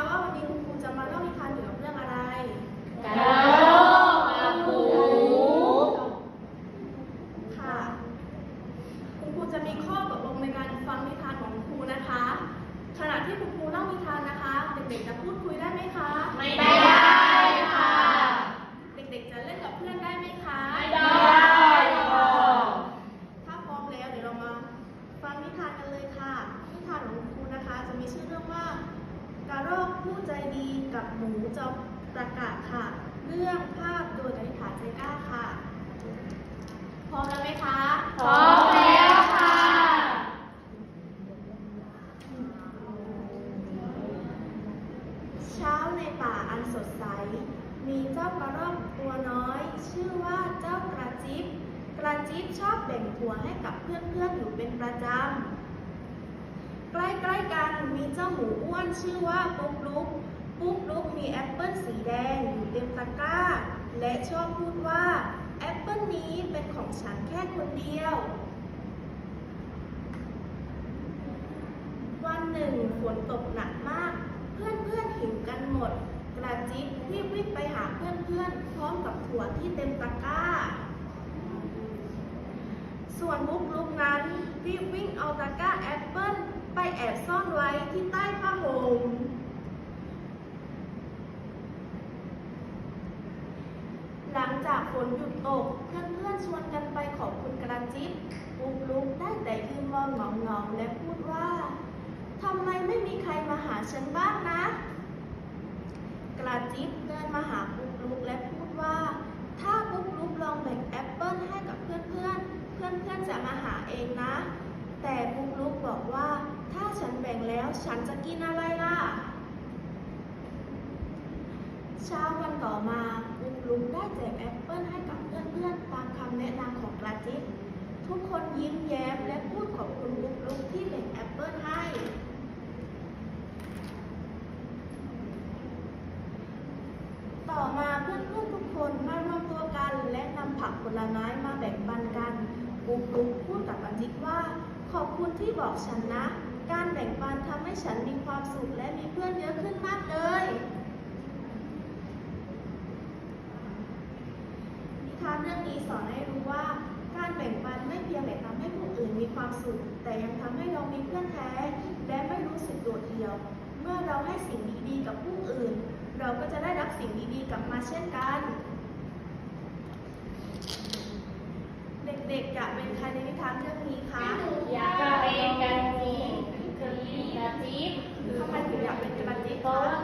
Java, ณีกับหมูจอมประกาศค่ะ เรื่องภาพตัวนิฐานใจกล้าค่ะ พร้อมแล้วไหมคะ พร้อมแล้วค่ะเช้าในป่าอันสดใส มีเจ้ากระรอกตัวน้อย ชื่อว่าเจ้ากระจิบกระจิบชอบแบ่งหัวให้กับเพื่อนๆอยู่เป็นประจำใกล้ๆกันมีเจ้าหมูอ้วนชื่อว่าปุ๊กลุก ปุ๊กลุกมีแอปเปิ้ลสีแดงอยู่เต็มตะกร้า และชอบพูดว่าแอปเปิ้ลนี้เป็นของฉันแค่คนเดียว วันหนึ่งฝนตกหนักมาก เพื่อนๆหิวกันหมด กระจิ๊บรีบวิ่งไปหาเพื่อนๆพร้อมกับถั่วที่เต็มตะกร้า ส่วนบุ๊กลุกนั้นรีบวิ่งเอาตะกร้าแอปเปิ้ลไปแอบซ่อนไว้ที่ใต้ผ้าห่ม หลัง จากฝนหยุดตก เพื่อนๆชวนกันไปขอบคุณกระจิบปุ๊กลุกได้แต่ยืนมองเหงาๆและพูดว่าทำไมไม่มีใครมาหาฉันบ้างนะ กระจิบเดินมาหาปุ๊กลุกและพูดว่า ถ้าปุ๊กลุกลองแบ่งแอปเปิ้ลให้กับเพื่อนๆ เพื่อนๆจะมาหาเองนะ แต่ปุ๊กลุกบอกว่า ถ้าฉันแบ่งแล้วฉันจะกินอะไรล่ะ เช้าวันต่อมาปุ๊กลุกได้แจกแอปเปิ้ลให้กับเพื่อนๆตามคำแนะนำของกระจิ๊บทุกคนยิ้มแย้มและพูดขอบคุณปุ๊กลุกที่แบ่งแอปเปิ้ลให้ต่อมาเพื่อนๆทุกคนมารวมตัวกันและนำผักผลไม้มาแบ่งปันกันปุ๊กลุกพูดกับอาจิตว่า ขอบคุณที่บอกฉันนะ การแบ่งปันทำให้ฉันมีความสุขและมีเพื่อนเยอะขึ้นมากเลย นิทาน เรื่องนี้สอนให้รู้ว่า การแบ่งปันไม่เพียงแต่ทำให้ผู้อื่นมีความสุข แต่ยังทำให้เรามีเพื่อนแท้ และไม่รู้สึกโดดเดี่ยว เมื่อเราให้สิ่งดีๆกับผู้อื่น เราก็จะได้รับสิ่งดีๆกลับมาเช่นกัน เด็กๆอยากเป็นใครในนิทานเรื่องนี้คะอยากเป็นกันจีกระจิ๊บกระจิ๊บทำไมถึงอยากเป็นกระจิ๊บเพราะคะว่า